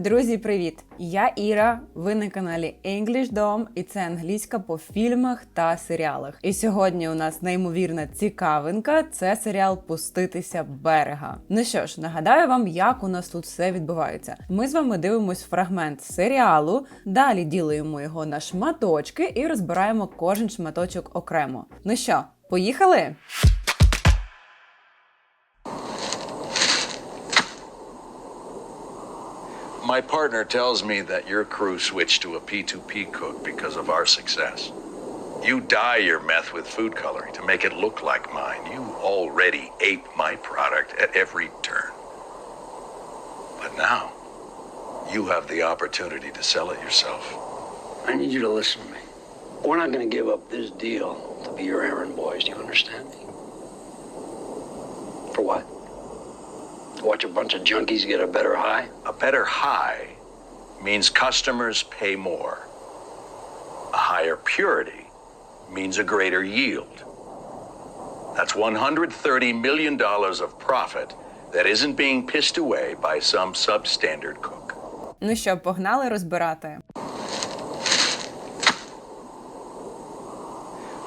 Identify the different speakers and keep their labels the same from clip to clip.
Speaker 1: Друзі, привіт! Я Іра. Ви на каналі English Dom, і це англійська по фільмах та серіалах. І сьогодні у нас неймовірна цікавинка. Це серіал Пуститися берега. Ну що ж, нагадаю вам, як у нас тут все відбувається. Ми з вами дивимось фрагмент серіалу, далі ділимо його на шматочки і розбираємо кожен шматочок окремо. Ну що, поїхали?
Speaker 2: My partner tells me that your crew switched to a P2P cook because of our success. You dye your meth with food coloring to make it look like mine. You already ape my product at every turn. But now, you have the opportunity to sell it yourself.
Speaker 3: I need you to listen to me. We're not going to give up this deal to be your errand boys. Do you understand me? For what? To watch a bunch of junkies get a better high?
Speaker 2: A better high means customers pay more. A higher purity means a greater yield. That's $130 million of profit that isn't being pissed away by some substandard cook.
Speaker 1: Ну що, погнали розбирати.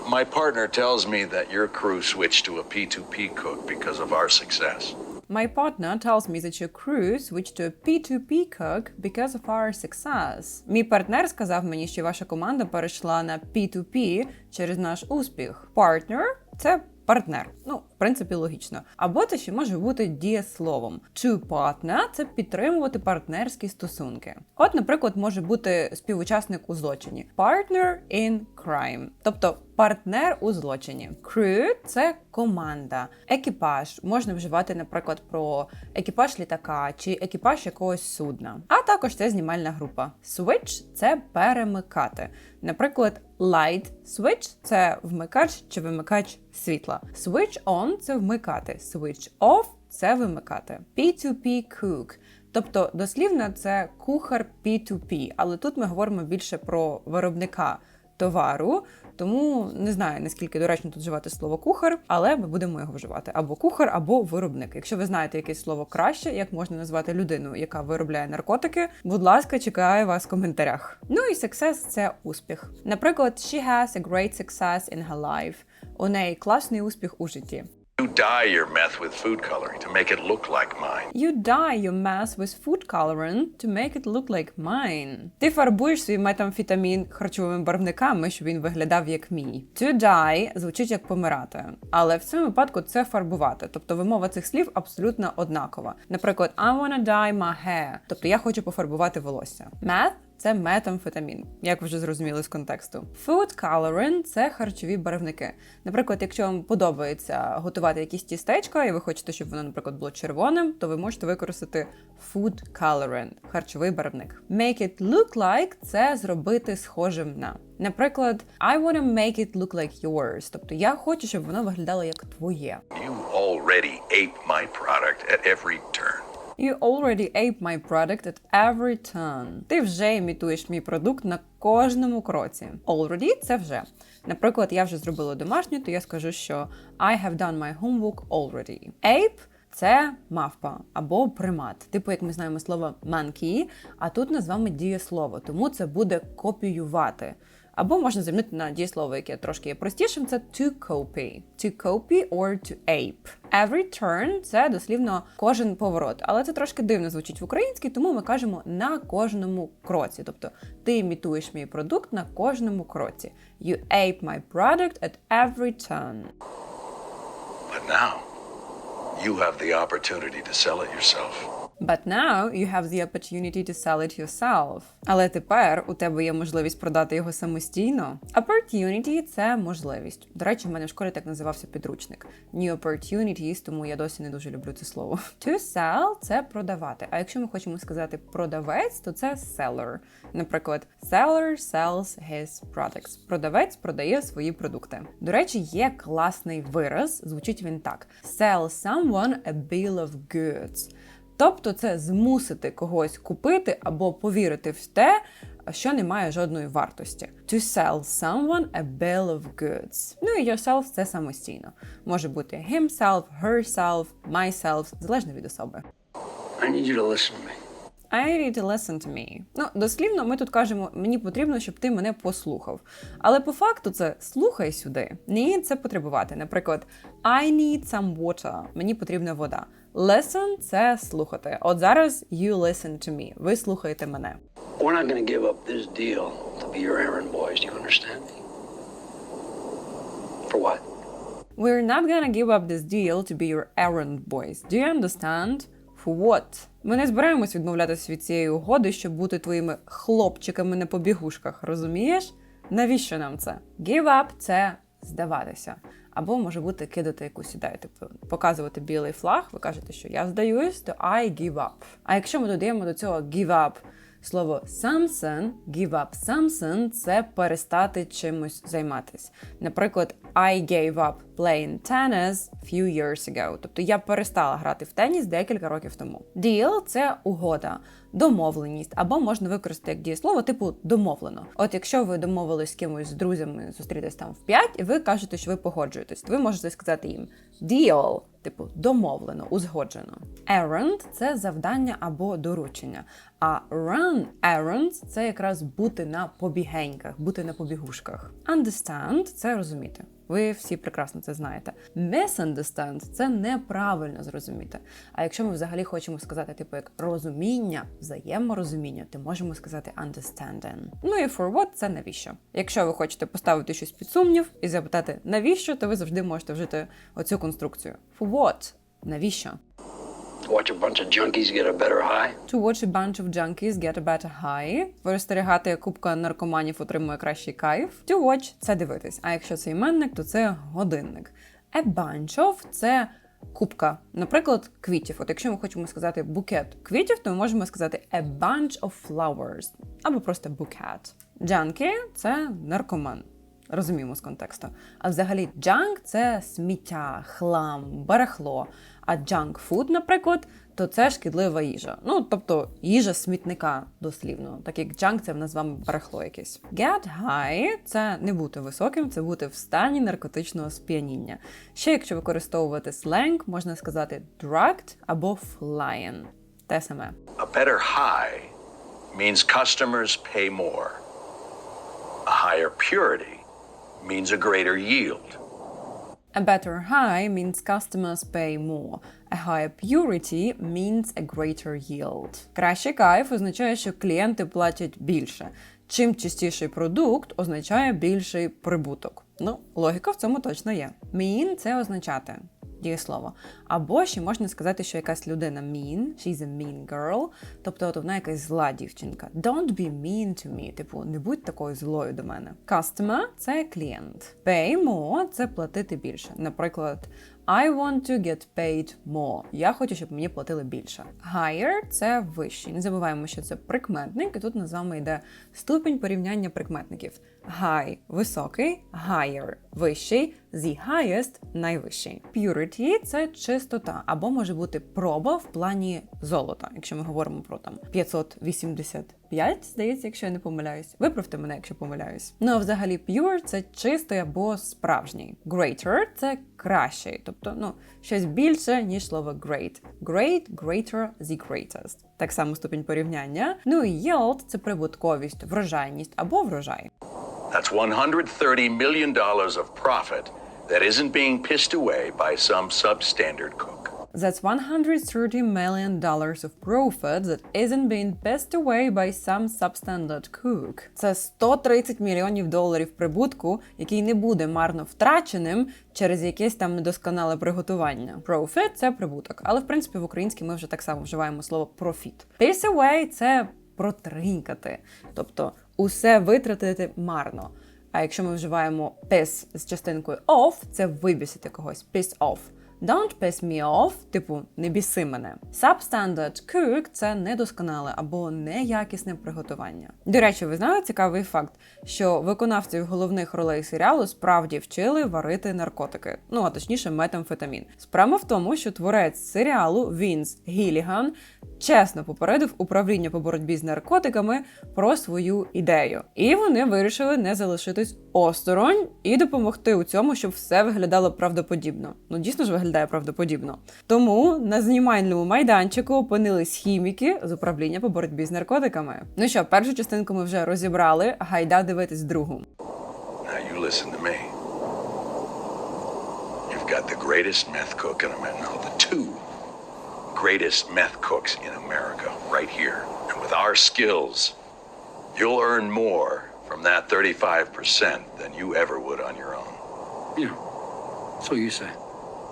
Speaker 2: My partner tells me that your crew switched to a P2P cook because of our success.
Speaker 1: My partner tells me that your crew switched to a P2P cook because of our success. Мій партнер сказав мені, що ваша команда перейшла на P2P через наш успіх. Partner – це партнер. Ну, принципі, логічно. Або це ще може бути дієсловом. To це підтримувати партнерські стосунки. От, наприклад, може бути співучасник у злочині. Partner in crime. Тобто партнер у злочині. Crew – це команда. Екіпаж можна вживати, наприклад, про екіпаж літака чи екіпаж якогось судна. А також це знімальна група. Switch – це перемикати. Наприклад, light switch – це вмикач чи вимикач світла. Switch on – це вмикати. Switch off – це вимикати. P2P cook – Тобто, дослівно це кухар P2P, але тут ми говоримо більше про виробника товару, тому не знаю наскільки доречно тут вживати слово кухар, але ми будемо його вживати або кухар, або виробник. Якщо ви знаєте якесь слово краще, як можна назвати людину, яка виробляє наркотики, будь ласка, чекаю вас в коментарях. Ну і success – це успіх. Наприклад, she has a great success in her life. У неї класний успіх у житті.
Speaker 2: You dye your meth with food coloring to make it look like mine.
Speaker 1: You dye your mess with food coloring to make it look like mine. Ти фарбуєш свій метамфетамін харчовими барвниками, щоб він виглядав як мій. To dye звучить як помирати, але в цьому випадку це фарбувати. Тобто вимова цих слів абсолютно однакова. Наприклад, I wanna dye my hair, тобто я хочу пофарбувати волосся. Meth це метамфетамін, як ви вже зрозуміли з контексту. Food coloring – це харчові барвники. Наприклад, якщо вам подобається готувати якісь тістечка, і ви хочете, щоб воно, наприклад, було червоним, то ви можете використати food coloring – харчовий барвник. Make it look like – це зробити схожим на. Наприклад, I wanna make it look like yours. Тобто я хочу, щоб воно виглядало як твоє.
Speaker 2: You already ape my product at every turn.
Speaker 1: You already ape my product at every turn. Ти вже імітуєш мій продукт на кожному кроці. Already – це вже. Наприклад, я вже зробила домашню, то я скажу, що I have done my homework already. Ape – це мавпа або примат. Типу, як ми знаємо слово monkey, а тут ми з вами дієслово, тому це буде копіювати. Або можна замінити на дієслово, яке трошки є простішим, це to copy. To copy or to ape. Every turn це дослівно кожен поворот, але це трошки дивно звучить в українській, тому ми кажемо на кожному кроці. Тобто ти імітуєш мій продукт на кожному кроці. You ape my product at every turn.
Speaker 2: But now, you have the opportunity to sell it yourself.
Speaker 1: But now you have the opportunity to sell it yourself. Але тепер у тебе є можливість продати його самостійно. Opportunity – це можливість. До речі, в мене в школі так називався підручник. New opportunities, тому я досі не дуже люблю це слово. To sell – це продавати. А якщо ми хочемо сказати продавець, то це seller. Наприклад, seller sells his products. Продавець продає свої продукти. До речі, є класний вираз. Звучить він так: Sell someone a bill of goods. Тобто це змусити когось купити або повірити в те, що не має жодної вартості. To sell someone a bill of goods. Ну і yourself – це самостійно. Може бути himself, herself, myself, залежно від особи.
Speaker 3: I need you to listen to me.
Speaker 1: I need to listen to me. Ну, дослівно, ми тут кажемо, мені потрібно, щоб ти мене послухав. Але по факту це слухай сюди. Need – це потребувати. Наприклад, I need some water. Мені потрібна вода. Listen – це слухати. От зараз you listen to me. Ви слухаєте мене.
Speaker 3: We're not going to give up this deal to be your errand boys. Do you understand me? For what?
Speaker 1: We're not gonna give up this deal to be your errand boys. Do you understand? For what? Ми не збираємось відмовлятися від цієї угоди, щоб бути твоїми хлопчиками на побігушках, розумієш? Навіщо нам це? Give up – це здаватися. Або може бути кидати якусь ідею, типу показувати білий флаг, ви кажете, що я здаюсь, то I give up. А якщо ми додаємо до цього give up Слово something, give up something – це перестати чимось займатись. Наприклад, I gave up playing tennis few years ago. Тобто я перестала грати в теніс декілька років тому. Deal – це угода, домовленість, або можна використати як дієслово, типу домовлено. От якщо ви домовились з кимось з друзями зустрітись там в 5, і ви кажете, що ви погоджуєтесь, то ви можете сказати їм deal, типу домовлено, узгоджено. Errand – це завдання або доручення. А run errands – це якраз бути на побігеньках, бути на побігушках. Understand – це розуміти. Ви всі прекрасно це знаєте. Misunderstand – це неправильно зрозуміти. А якщо ми взагалі хочемо сказати, типу, як розуміння, взаєморозуміння, то можемо сказати understanding. Ну і for what – це навіщо. Якщо ви хочете поставити щось під сумнів і запитати навіщо, то ви завжди можете вжити оцю конструкцію. For what? Навіщо?
Speaker 3: Watch a bunch of junkies get a better high?
Speaker 1: To watch a bunch of junkies get a better high. Спостерігати, як купка наркоманів отримує кращий кайф. To watch – це дивитись. А якщо це іменник, то це годинник. A bunch of – це купка, наприклад, квітів. От якщо ми хочемо сказати букет квітів, то ми можемо сказати a bunch of flowers або просто bouquet. Junkie – це наркоман. Розуміємо з контексту. А взагалі, junk – це сміття, хлам, барахло. А junk food, наприклад, то це шкідлива їжа. Ну, тобто їжа смітника дослівно, так як junk – це в нас з вами барахло якесь. Get high – це не бути високим, це бути в стані наркотичного сп'яніння. Ще якщо використовувати сленг, можна сказати drugged або flying. Те саме.
Speaker 2: A better high means customers pay more. A higher purity means a greater yield.
Speaker 1: A better high means customers pay more. A higher purity means a greater yield. Кращий кайф означає, що клієнти платять більше. Чим чистіший продукт означає більший прибуток. Ну, логіка в цьому точно є. Mean – це означати дієслово. Або ще можна сказати, що якась людина mean, she's a mean girl, тобто от вона якась зла дівчинка. Don't be mean to me, типу, не будь такою злою до мене. Customer – це клієнт. Pay more – це платити більше. Наприклад, I want to get paid more. Я хочу, щоб мені платили більше. Higher – це вищий. Не забуваємо, що це прикметник, і тут на вами йде ступінь порівняння прикметників. High – високий, higher – вищий, the highest – найвищий. Purity – це чистота, або може бути проба в плані золота, якщо ми говоримо про там 585, здається, якщо я не помиляюсь. Виправте мене, якщо помиляюсь. Ну а взагалі pure – це чистий або справжній. Greater – це кращий, тобто ну щось більше, ніж слово great. Great, greater, the greatest. Так само ступінь порівняння. Ну і yield – це прибутковість, врожайність або врожай.
Speaker 2: That's $130 million of profit that isn't being pissed away by some substandard cook.
Speaker 1: That's 130 million dollars of profit that isn't being passed away by some substandard cook. Це 130 мільйонів доларів прибутку, який не буде марно втраченим через якесь там недосконале приготування. Profit – це прибуток, але в принципі в українській ми вже так само вживаємо слово profit. Piss away – це протринькати, тобто усе витратити марно. А якщо ми вживаємо piss з частинкою off, це вибісити когось. Piss off. Don't piss me off, типу, не біси мене. Substandard cook – це недосконале або неякісне приготування. До речі, ви знали цікавий факт, що виконавців головних ролей серіалу справді вчили варити наркотики, ну а точніше метамфетамін. Справа в тому, що творець серіалу Вінс Гіліган чесно попередив управління по боротьбі з наркотиками про свою ідею. І вони вирішили не залишитись осторонь і допомогти у цьому, щоб все виглядало правдоподібно. Ну дійсно ж виглядає правдоподібно. Тому на знімальному майданчику опинились хіміки з управління по боротьбі з наркотиками. Ну що, першу частинку ми вже розібрали. Гайда дивитись другу.
Speaker 2: Got the greatest meth cook in America. The two greatest meth cooks in America right here. And with our skills, you'll earn more from that 35% than you ever would on your own.
Speaker 3: Yeah. So you say.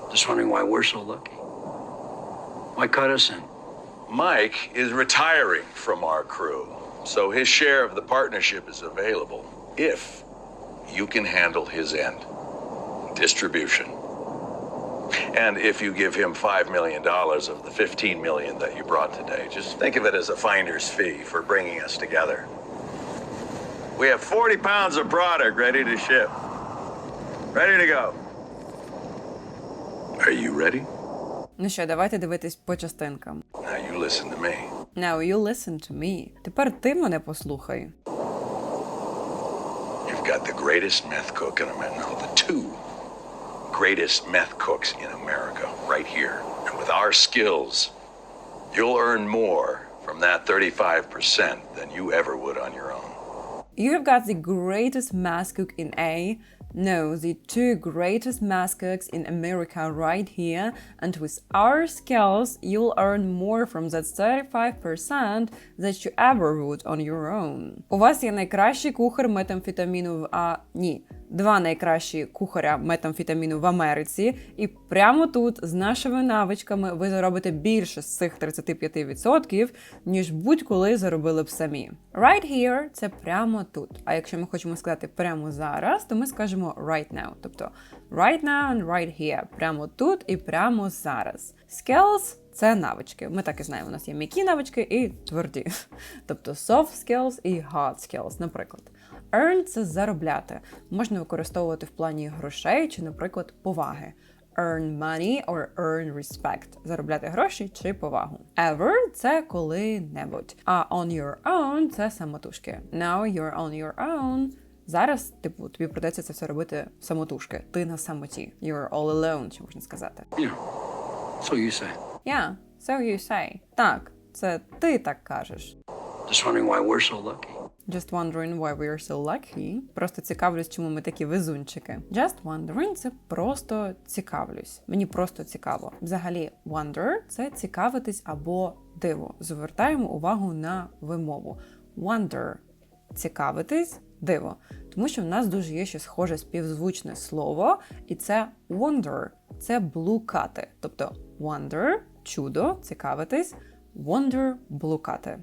Speaker 3: Just wondering why we're so lucky. Why cut us in?
Speaker 2: Mike is retiring from our crew, so his share of the partnership is available if you can handle his end distribution. And if you give him $5 million of the $15 million that you brought today, just think of it as a finder's fee for bringing us together. We have 40 pounds of product ready to ship. Ready to go. Are you ready?
Speaker 1: Ну що, давайте дивитись по частинкам.
Speaker 2: Now you listen to me.
Speaker 1: Now you listen to me. Тепер ти мене послухай.
Speaker 2: You've got the greatest meth cook in America. No, the two greatest meth cooks in America right here. And with our skills, you'll earn more from that 35% than you ever would on your own.
Speaker 1: You have got the greatest mass cook in A. No, the two greatest mass cooks in America right here, and with our skills, you'll earn more from that 35% that you ever would on your own. У вас є найкращий кухар метамфетаміну в А. Ні. Два найкращі кухаря метамфетаміну в Америці, і прямо тут з нашими навичками ви заробите більше з цих 35%, ніж будь-коли заробили б самі. Right here це прямо тут. А якщо ми хочемо сказати прямо зараз, то ми скажемо right now. Тобто right now and right here. Прямо тут і прямо зараз. Skills – це навички. Ми так і знаємо. У нас є м'які навички і тверді. Тобто soft skills і hard skills, наприклад. Earn – це заробляти. Можна використовувати в плані грошей чи, наприклад, поваги. Earn money or earn respect. Заробляти гроші чи повагу. Ever – це коли-небудь. А on your own – це самотужки. Now you're on your own. Зараз, типу, тобі придеться це все робити самотужки. Ти на самоті. You're all alone, чи можна сказати.
Speaker 3: Yeah. So you say.
Speaker 1: Yeah, so you say. Так, це ти так кажеш.
Speaker 3: Just wondering why we're so lucky.
Speaker 1: Just wondering why we are so lucky. Просто цікавлюсь, чому ми такі везунчики. Just wondering – це просто цікавлюсь. Мені просто цікаво. Взагалі, wonder – це цікавитись або диво. Звертаємо увагу на вимову. Wonder – цікавитись, диво. Тому що в нас дуже є ще схоже співзвучне слово, і це wonder – це блукати. Тобто wonder – чудо, цікавитись, wonder – блукати.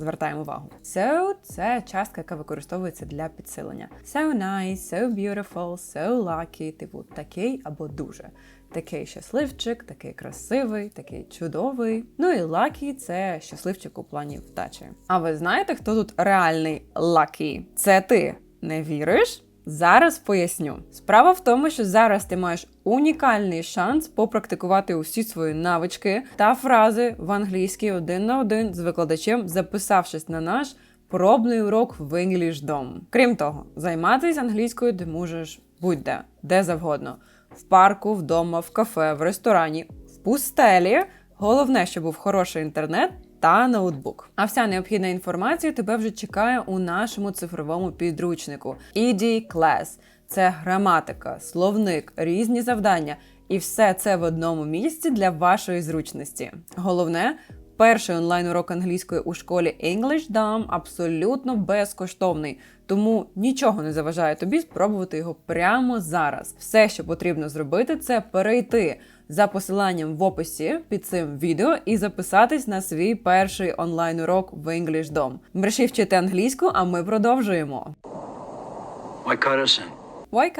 Speaker 1: Звертаємо увагу. So – це частка, яка використовується для підсилення. So nice, so beautiful, so lucky, типу такий або дуже. Такий щасливчик, такий красивий, такий чудовий. Ну і лакі – це щасливчик у плані вдачі. А ви знаєте, хто тут реальний лакі? Це ти. Не віриш? Зараз поясню. Справа в тому, що зараз ти маєш унікальний шанс попрактикувати усі свої навички та фрази в англійській один на один з викладачем, записавшись на наш пробний урок в EnglishDom. Крім того, займатися англійською ти можеш будь-де, де завгодно: в парку, вдома, в кафе, в ресторані, в пустелі. Головне, щоб був хороший інтернет та ноутбук. А вся необхідна інформація тебе вже чекає у нашому цифровому підручнику ED Class. Це граматика, словник, різні завдання. І все це в одному місці для вашої зручності. Головне, перший онлайн-урок англійської у школі English Dom абсолютно безкоштовний, тому нічого не заважає тобі спробувати його прямо зараз. Все, що потрібно зробити, це перейти за посиланням в описі під цим відео і записатись на свій перший онлайн урок в EnglishDom. Мерші вчити англійську, а ми продовжуємо.
Speaker 3: Why
Speaker 1: Why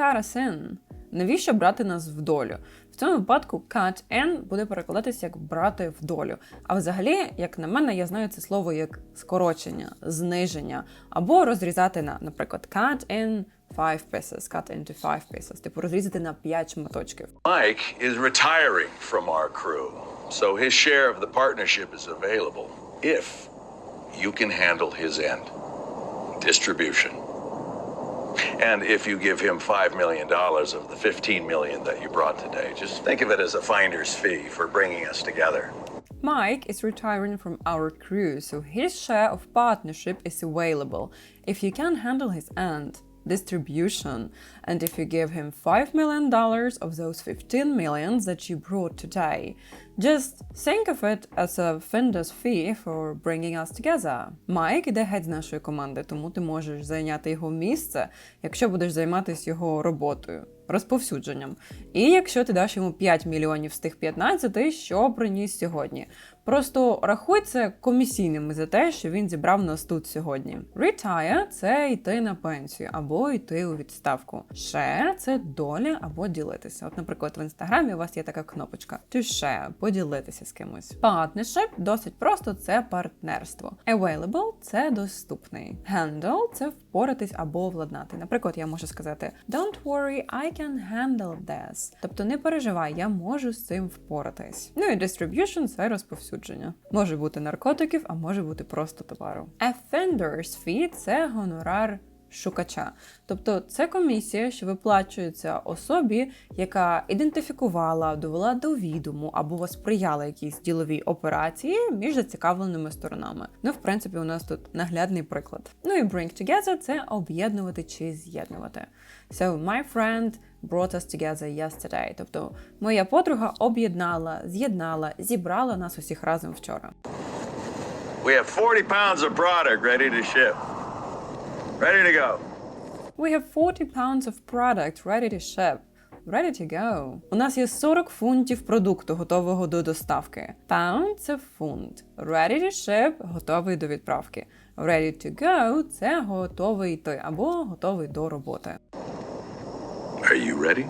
Speaker 1: Навіщо брати нас в долю? В цьому випадку cut and буде перекладатися як брати в долю. А взагалі, як на мене, я знаю це слово як скорочення, зниження або розрізати на, наприклад, cut and 5 pieces, cut into 5 pieces, типу розрізати на
Speaker 2: Mike is retiring from our crew, so his share of the partnership is available if you can handle his end, distribution. And if you give him $5 million of the $15 million that you brought today, just think of it as a finder's fee for bringing us together.
Speaker 1: Mike is retiring from our crew, so his share of partnership is available if you can handle his end. Distribution and if you give him 5 million dollars of those 15 millions that you brought today just think of it as a finder's fee for bringing us together Майк іде геть з нашої команди тому ти можеш зайняти його місце якщо будеш займатися його роботою розповсюдженням. І якщо ти даш йому 5 мільйонів з тих 15, що приніс сьогодні. Просто рахуй це комісійними за те, що він зібрав нас тут сьогодні. Retire – це йти на пенсію або йти у відставку. Share – це доля або ділитися. От, наприклад, в інстаграмі у вас є така кнопочка to share – поділитися з кимось. Partnership – досить просто це партнерство. Available – це доступний. Handle – це впоратись або владнати. Наприклад, я можу сказати Don't worry, I can handle this. Тобто не переживай, я можу з цим впоратись. Ну і distribution – це розповсюдження. Може бути наркотиків, а може бути просто товару. Offender's fee – це гонорар шукача. Тобто це комісія, що виплачується особі, яка ідентифікувала, довела до відому або сприяла якійсь діловій операції між зацікавленими сторонами. Ну, в принципі, у нас тут наглядний приклад. Ну і bring together – це об'єднувати чи з'єднувати. So my friend brought us together yesterday. Тобто моя подруга об'єднала, з'єднала, зібрала нас усіх разом вчора.
Speaker 2: We have 40 pounds of product ready to ship. Ready to go.
Speaker 1: We have 40 pounds of product ready to ship. Ready to go. У нас є 40 фунтів продукту, готового до доставки. Pound – це фунт. Ready to ship – готовий до відправки. Ready to go – це готовий йти або готовий до роботи.
Speaker 2: Are you ready?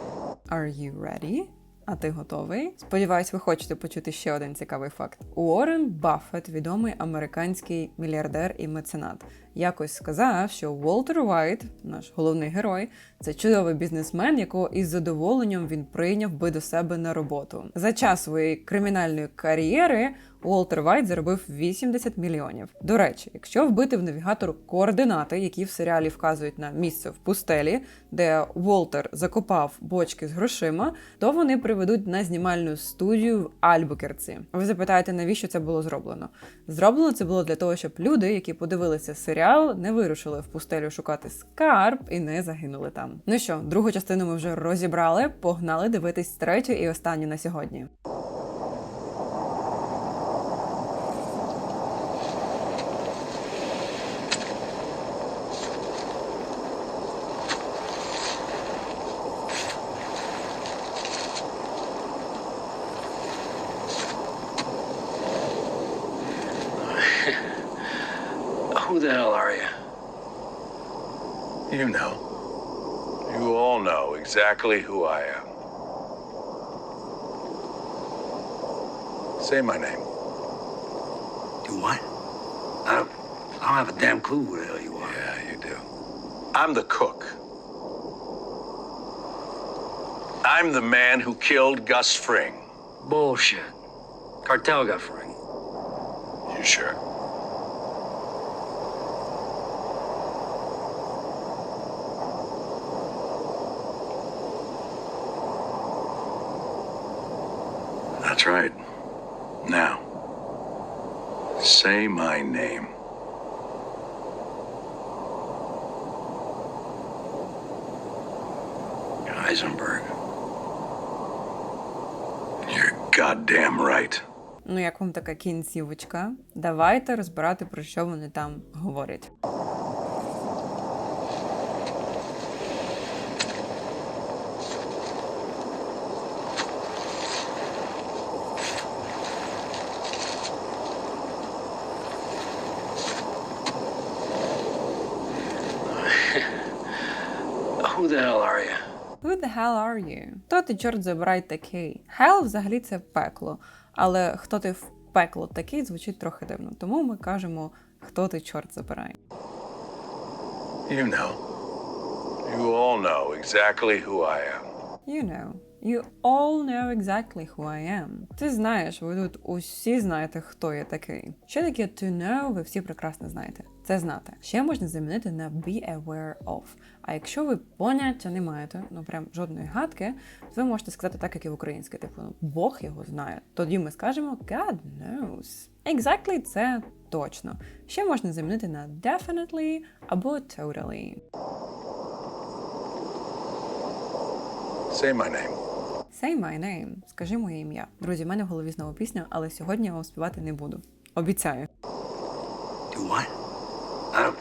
Speaker 1: Are you ready? А ти готовий? Сподіваюсь, ви хочете почути ще один цікавий факт. Уоррен Баффет, відомий американський мільярдер і меценат, якось сказав, що Уолтер Вайт, наш головний герой, це чудовий бізнесмен, якого із задоволенням він прийняв би до себе на роботу. За час своєї кримінальної кар'єри Уолтер Вайт заробив 80 мільйонів. До речі, якщо вбити в навігатор координати, які в серіалі вказують на місце в пустелі, де Уолтер закопав бочки з грошима, то вони приведуть на знімальну студію в Альбукерці. Ви запитаєте, навіщо це було зроблено? Зроблено це було для того, щоб люди, які подивилися серіал, не вирушили в пустелю шукати скарб і не загинули там. Ну що, другу частину ми вже розібрали. Погнали дивитись третю і останню на сьогодні.
Speaker 3: You
Speaker 2: know. You all know exactly who I am. Say my name.
Speaker 3: You what? I don't, I don't have a damn clue who the hell you are.
Speaker 2: Yeah, you do. I'm the cook. I'm the man who killed Gus Fring.
Speaker 3: Bullshit. Cartel got Fring.
Speaker 2: You sure? Goddamn right.
Speaker 1: Ну, як вам така кінцівочка? Давайте розбирати, про що вони там говорять.
Speaker 3: Who the hell are you?
Speaker 1: Who the hell are you? Хто ти, чорт забирай, такий? Hell взагалі це пекло. Але хто ти в пекло такий звучить трохи дивно. Тому ми кажемо, хто ти, чорт забирай.
Speaker 2: You know. You all know exactly who I am.
Speaker 1: You know. You all know exactly who I am. Ти знаєш, ви тут усі знаєте, хто я такий. Що таке to know, ви всі прекрасно знаєте. Це знати. Ще можна замінити на be aware of. А якщо ви поняття не маєте, ну прям жодної гадки, то ви можете сказати так, як і в українській, типу, ну, Бог його знає. Тоді ми скажемо God knows. Exactly це точно. Ще можна замінити на definitely або totally.
Speaker 2: Say my name.
Speaker 1: Say my name. Скажи моє ім'я. Друзі, в мене в голові знову пісня, але сьогодні я вам співати не буду. Обіцяю.
Speaker 3: Do what? I don't,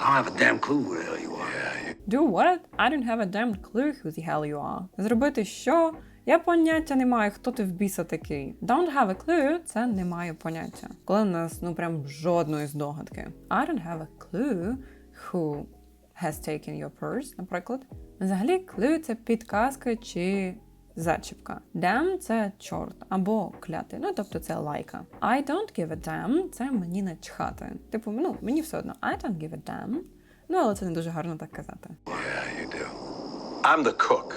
Speaker 3: I don't have a damn clue who the hell you are.
Speaker 1: Do what? I don't have a damn clue who the hell you are. Зробити що? Я поняття не маю, хто ти в біса такий. Don't have a clue – це не маю поняття. Коли у нас ну прям жодної здогадки. I don't have a clue who has taken your purse, наприклад. Взагалі, clue – це підказка чи зачіпка. Damn – це чорт або кляти. Ну тобто це лайка. I don't give a damn – це мені начхати. Типу, ну мені все одно. I don't give a damn. Ну, але це не дуже гарно так казати.
Speaker 2: Yeah, you do. I'm the cook.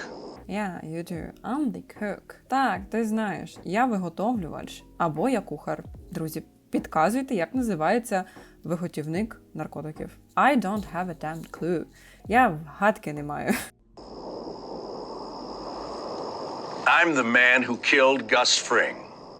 Speaker 1: Yeah, you do. I'm the cook. Так, ти знаєш, я виготовлювач або я кухар. Друзі, підказуйте, як називається виготівник наркотиків. I don't have a damn clue. Я гадки не маю.
Speaker 2: I'm the man who killed Gus Fring.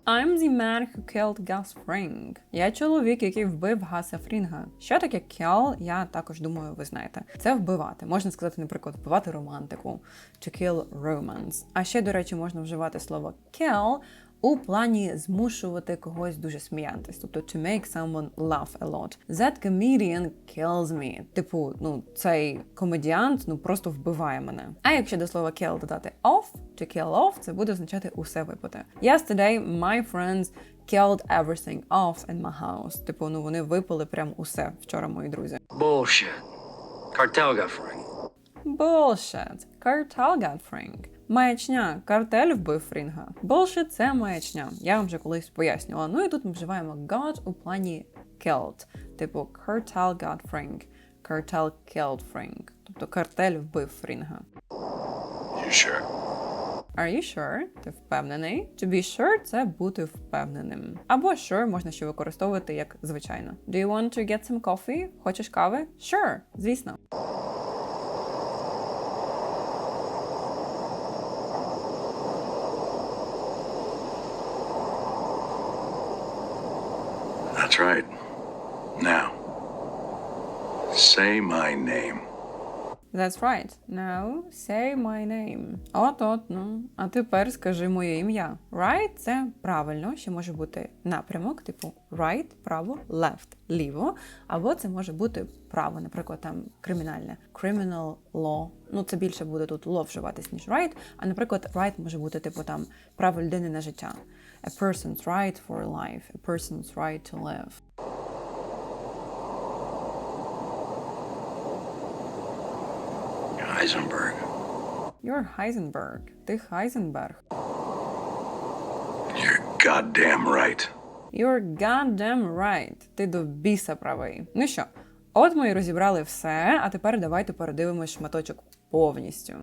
Speaker 1: I'm the man who killed Gus Fring. Я чоловік, який вбив Гаса Фрінга. Що таке kill, я також думаю, ви знаєте. Це вбивати. Можна сказати, наприклад, вбивати романтику to kill romance. А ще, до речі, можна вживати слово kill у плані змушувати когось дуже сміятись, тобто to make someone laugh a lot. That comedian kills me. Типу, ну цей комедіант ну просто вбиває мене. А якщо до слова kill додати off, to kill off, це буде означати усе випити. Yesterday my friends killed everything off in my house. Типу, ну вони випили прям усе вчора, мої друзі.
Speaker 3: Bullshit. Cartel got.
Speaker 1: Bullshit. Cartel got Fring. Маячня. Картель вбив Фрінга. Bullshit – це маячня. Я вам вже колись пояснювала. Ну і тут ми вживаємо got у плані killed. Типу cartel got Fring. Cartel killed Fring. Тобто картель вбив Фрінга.
Speaker 2: You sure?
Speaker 1: Are you sure? Ти впевнений? To be sure – це бути впевненим. Або sure можна ще використовувати як звичайно. Do you want to get some coffee? Хочеш кави? Sure, звісно.
Speaker 2: That's right. Now, say my name.
Speaker 1: That's right. Now say my name. От от, ну. А тепер скажи моє ім'я. Right – це правильно, ще може бути напрямок, типу right, право, left, ліво. Або це може бути право, наприклад, там кримінальне. Criminal law. Ну, це більше буде тут law вживатись, ніж right. А, наприклад, right може бути, типу, там право людини на життя. A person's right for life. A person's right to live.
Speaker 3: Heisenberg.
Speaker 1: You're Heisenberg. Ти Heisenberg.
Speaker 2: You're goddamn right.
Speaker 1: You're goddamn right. Ти до біса правий. Ну що, от ми і розібрали все, а тепер давайте передивимось шматочок повністю.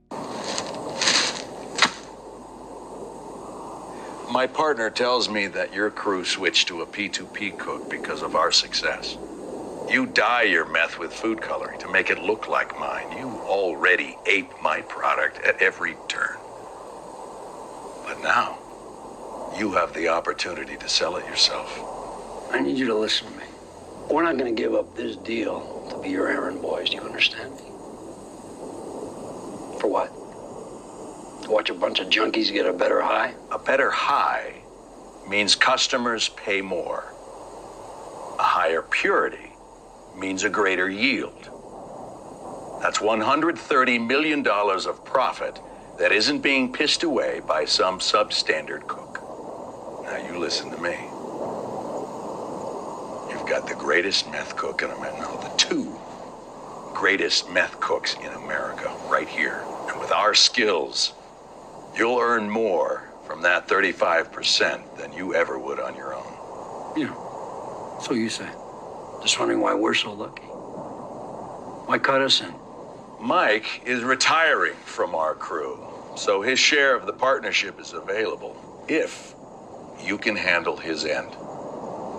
Speaker 2: My partner tells me that your crew switched to a P2P cook because of our success. You dye your meth with food coloring to make it look like mine. You already ape my product at every turn. But now, you have the opportunity to sell it yourself.
Speaker 3: I need you to listen to me. We're not going to give up this deal to be your errand boys. Do you understand me? For what? To watch a bunch of junkies get a better high?
Speaker 2: A better high means customers pay more. A higher purity means a greater yield. That's $130 million of profit that isn't being pissed away by some substandard cook. Now you listen to me. You've got the greatest meth cook in America, no, the two greatest meth cooks in America right here. And with our skills, You'll earn more from that 35% than you ever would on your own.
Speaker 3: Yeah. So you say. Just wondering why we're so lucky. Why cut us in?
Speaker 2: Mike is retiring from our crew, so his share of the partnership is available if you can handle his end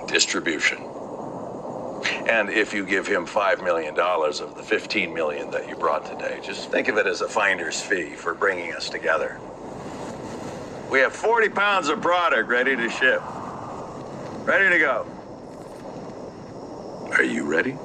Speaker 2: distribution. And if you give him $5 million of the 15 million that you brought today, just think of it as a finder's fee for bringing us together. We have 40 pounds of product ready to ship. Ready to go. Are you ready?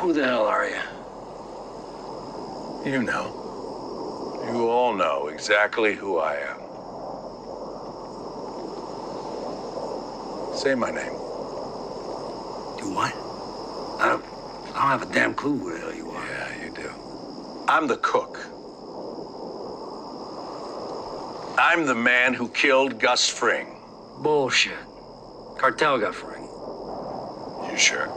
Speaker 3: Who the hell are you?
Speaker 2: You know. You all know exactly who I am. Say my name.
Speaker 3: Do what? I don't, I don't have a damn clue where the hell you are.
Speaker 2: Yeah, you do. I'm the cook. I'm the man who killed Gus Fring.
Speaker 3: Bullshit. Cartel got Fring.
Speaker 2: You sure?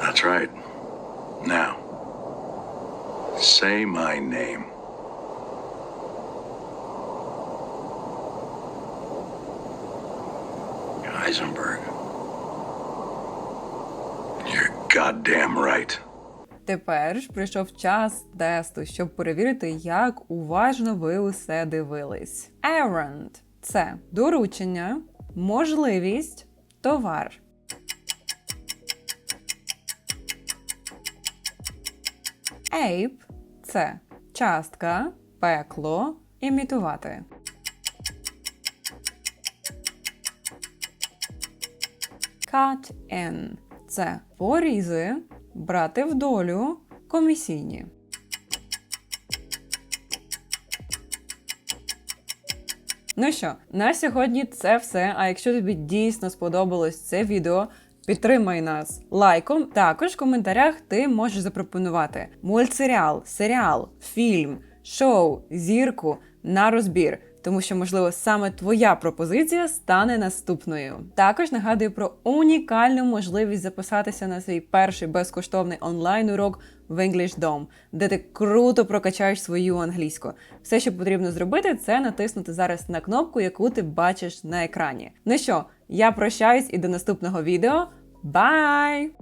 Speaker 2: That's right. Say my name.
Speaker 3: Heisenberg.
Speaker 2: You're goddamn right.
Speaker 1: Тепер ж прийшов час тесту, щоб перевірити, як уважно ви усе дивились. Errand – це доручення, можливість, товар. Ape – це частка, пекло, імітувати. Cut in – це порізи, брати в долю, комісійні. Ну що, на сьогодні це все. А якщо тобі дійсно сподобалось це відео, підтримай нас лайком. Також в коментарях ти можеш запропонувати мультсеріал, серіал, фільм, шоу, зірку на розбір. Тому що, можливо, саме твоя пропозиція стане наступною. Також нагадую про унікальну можливість записатися на свій перший безкоштовний онлайн-урок в English Dom, де ти круто прокачаєш свою англійську. Все, що потрібно зробити, це натиснути зараз на кнопку, яку ти бачиш на екрані. Ну що, я прощаюсь і до наступного відео. Bye.